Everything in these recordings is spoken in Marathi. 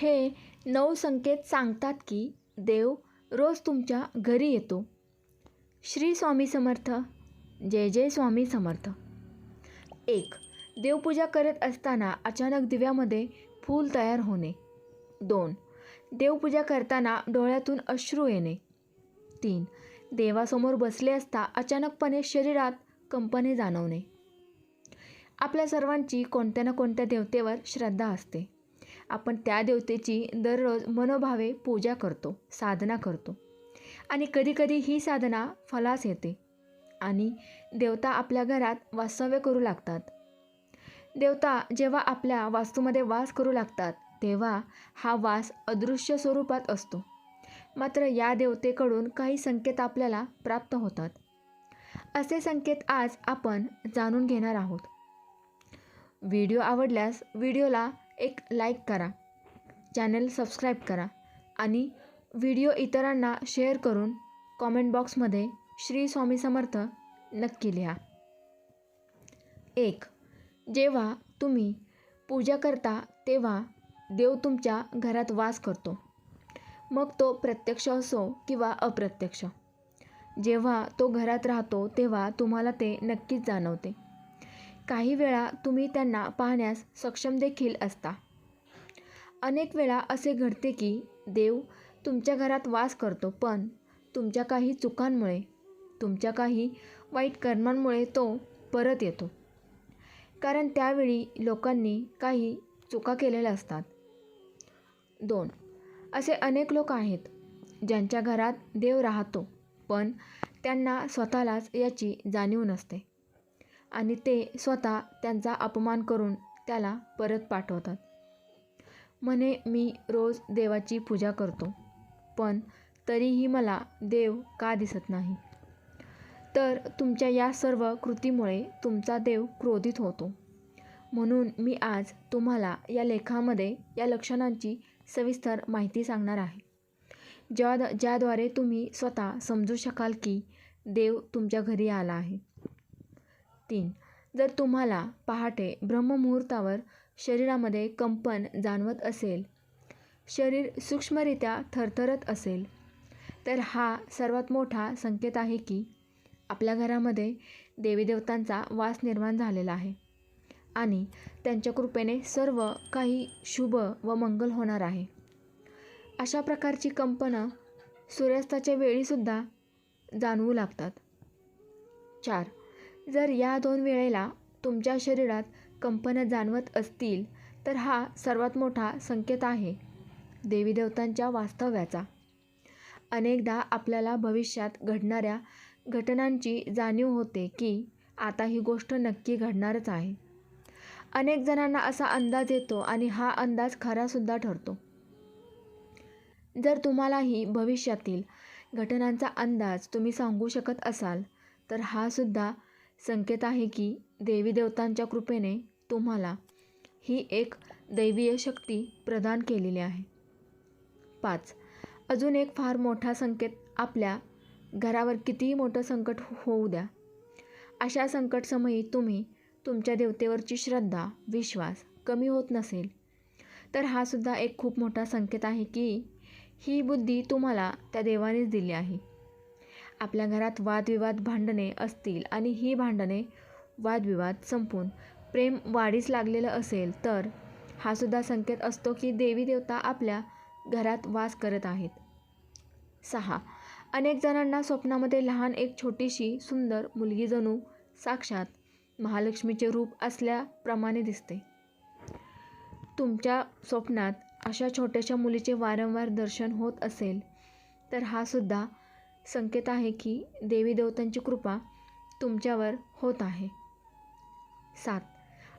हे नऊ संकेत सांगतात की देव रोज तुमच्या घरी येतो. श्री स्वामी समर्थ. जय जय स्वामी समर्थ. एक देवपूजा करत असताना अचानक दिव्यामध्ये फूल तयार होणे. दोन देवपूजा करताना डोळ्यातून अश्रू येणे. तीन देवासमोर बसले असता अचानकपणे शरीरात कंपने जाणवणे. आपल्या सर्वांची कोणत्या ना कोणत्या देवतेवर श्रद्धा असते. आपण त्या देवतेची दररोज मनोभावे पूजा करतो साधना करतो. आणि कधीकधी ही साधना फलास येते. आणि देवता आपल्या घरात वास्तव्य करू लागतात. देवता जेव्हा आपल्या वास्तूमध्ये वास करू लागतात तेव्हा हा वास अदृश्य स्वरूपात असतो. मात्र या देवतेकडून काही संकेत आपल्याला प्राप्त होतात. असे संकेत आज आपण जाणून घेणार आहोत. व्हिडिओ आवडल्यास व्हिडिओला एक लाईक करा चॅनल सबस्क्राईब करा आणि व्हिडिओ इतरांना शेअर करून कॉमेंट बॉक्समध्ये श्री स्वामी समर्थ नक्की लिहा. एक जेव्हा तुम्ही पूजा करता तेव्हा देव तुमच्या घरात वास करतो. मग तो प्रत्यक्ष असो किंवा अप्रत्यक्ष. जेव्हा तो घरात राहतो तेव्हा तुम्हाला ते नक्कीच जाणवते. काही वेळा तुम्ही त्यांना पाहण्यास सक्षम देखील असता. अनेक वेळा असे घडते की देव तुमच्या घरात वास करतो पण तुमच्या काही चुकांमुळे तुमच्या काही वाईट कर्मांमुळे तो परत येतो. कारण त्यावेळी लोकांनी काही चुका केलेल्या असतात. दोन असे अनेक लोक आहेत ज्यांच्या घरात देव राहतो पण त्यांना स्वतःलाच याची जाणीव नसते. आणि ते स्वतः त्यांचा अपमान करून त्याला परत पाठवतात. म्हणे मी रोज देवाची पूजा करतो पण तरीही मला देव का दिसत नाही? तर तुमच्या या सर्व कृतीमुळे तुमचा देव क्रोधित होतो. म्हणून मी आज तुम्हाला या लेखामध्ये या लक्षणांची सविस्तर माहिती सांगणार आहे. ज्या ज्याद्वारे तुम्ही स्वतः समजू शकाल की देव तुमच्या घरी आला आहे. तीन. जर तुम्हाला पहाटे ब्रह्ममुहूर्तावर शरीरामध्ये कंपन जाणवत असेल शरीर सूक्ष्मरित्या थरथरत असेल तर हा सर्वात मोठा संकेत आहे की आपल्या घरामध्ये देवीदेवतांचा वास निर्माण झालेला आहे आणि त्यांच्या कृपेने सर्व काही शुभ व मंगल होणार आहे. अशा प्रकारची कंपनं सूर्यास्ताच्या वेळीसुद्धा जाणवू लागतात. चार. जर या दोन वेळेला तुमच्या शरीरात कंपनं जाणवत असतील तर हा सर्वात मोठा संकेत आहे देवीदेवतांच्या वास्तव्याचा. अनेकदा आपल्याला भविष्यात घडणाऱ्या घटनांची जाणीव होते की आता ही गोष्ट नक्की घडणारच आहे. अनेक जणांना असा अंदाज येतो आणि हा अंदाज खरासुद्धा ठरतो. जर तुम्हालाही भविष्यातील घटनांचा अंदाज तुम्ही सांगू शकत असाल तर हा सुद्धा संकेत आहे की देवी देवतांच्या कृपेने तुम्हाला ही एक दैवीय शक्ती प्रदान केलेली आहे. पाच. अजून एक फार मोठा संकेत आपल्या घरावर कितीही मोठं संकट हो- होऊ द्या. अशा संकटसमयी तुम्ही तुमच्या देवतेवरची श्रद्धा विश्वास कमी होत नसेल. तर हा सुद्धा एक खूप मोठा संकेत आहे की ही बुद्धी तुम्हाला त्या देवानेच दिली आहे. आपल्या घरात वादविवाद भांडणे असतील आणि ही भांडणे वादविवाद संपून प्रेम वाढीस लागलेलं असेल तर हा सुद्धा संकेत असतो की देवी देवता आपल्या घरात वास करत आहेत. सहा. अनेक जणांना स्वप्नामध्ये लहान एक छोटीशी सुंदर मुलगी जणू साक्षात महालक्ष्मीचे रूप असल्याप्रमाणे दिसते. तुमच्या स्वप्नात अशा छोट्याशा मुलीचे वारंवार दर्शन होत असेल तर हा सुद्धा संकेत आहे की देवी देवतांची कृपा तुमच्यावर होत आहे. सात.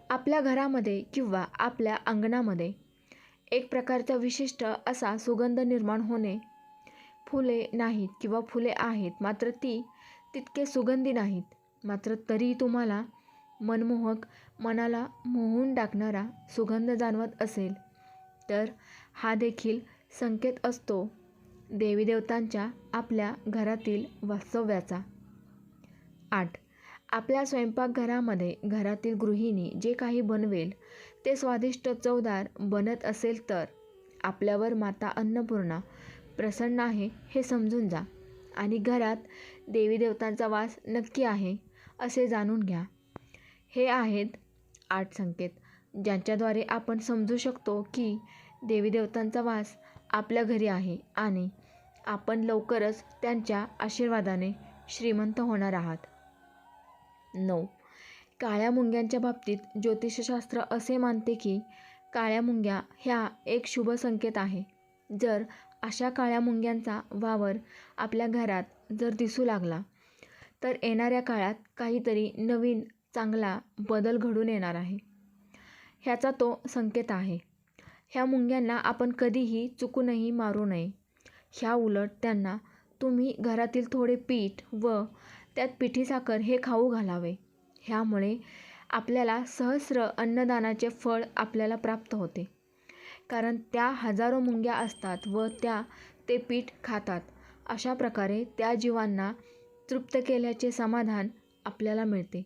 आपल्या घरामध्ये किंवा आपल्या अंगणामध्ये एक प्रकारचा विशिष्ट असा सुगंध निर्माण होणे फुले नाहीत किंवा फुले आहेत मात्र ती तितके सुगंधी नाहीत मात्र तरी तुम्हाला मनमोहक मनाला मोहून टाकणारा सुगंध जाणवत असेल. तर हा देखील संकेत असतो. देवीदेवतांच्या आपल्या घरातील वास्तव्याचा. आठ. आपल्या स्वयंपाकघरामध्ये घरातील गृहिणी जे काही बनवेल ते स्वादिष्ट चवदार बनत असेल तर आपल्यावर माता अन्नपूर्णा प्रसन्न आहे हे समजून जा आणि घरात देवीदेवतांचा वास नक्की आहे असे जाणून घ्या. हे आहेत आठ संकेत ज्यांच्याद्वारे आपण समजू शकतो की देवीदेवतांचा वास आपल्या घरी आहे आणि आपण लवकरच त्यांच्या आशीर्वादाने श्रीमंत होणार आहात. नऊ. काळ्या मुंग्यांच्या बाबतीत ज्योतिषशास्त्र असे मानते की काळ्या मुंग्या ह्या एक शुभ संकेत आहे. जर अशा काळ्या मुंग्यांचा वावर आपल्या घरात जर दिसू लागला तर येणाऱ्या काळात काहीतरी नवीन चांगला बदल घडून येणार आहे. ह्याचा तो संकेत आहे. ह्या मुंग्यांना आपण कधीही चुकूनही मारू नये. ह्या उलट त्यांना तुम्ही घरातील थोडे पीठ व त्यात पिठी साखर हे खाऊ घालावे. ह्यामुळे आपल्याला सहस्र अन्नदानाचे फळ आपल्याला प्राप्त होते. कारण त्या हजारो मुंग्या असतात व त्या ते पीठ खातात. अशा प्रकारे त्या जीवांना तृप्त केल्याचे समाधान आपल्याला मिळते.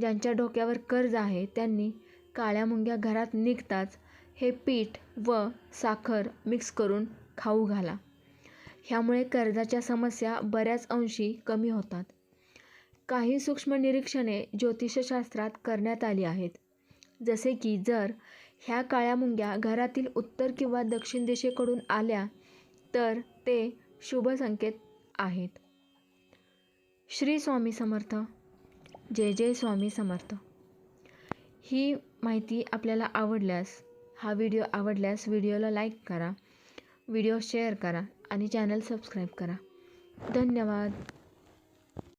ज्यांच्या डोक्यावर कर्ज आहे त्यांनी काळ्या मुंग्या घरात निघताच हे पीठ व साखर मिक्स करून खाऊ घाला. ह्यामुळे कर्जाच्या समस्या बऱ्याच अंशी कमी होतात. काही सूक्ष्म निरीक्षणे ज्योतिषशास्त्रात करण्यात आली आहेत. जसे की जर ह्या काळ्या मुंग्या घरातील उत्तर किंवा दक्षिण दिशेकडून आल्या तर ते शुभ संकेत आहेत. श्री स्वामी समर्थ. जय जय स्वामी समर्थ. ही माहिती आपल्याला आवडल्यास हा व्हिडिओ आवडल्यास व्हिडिओला लाईक करा व्हिडिओ शेअर करा आणि चॅनल सबस्क्राईब करा. धन्यवाद.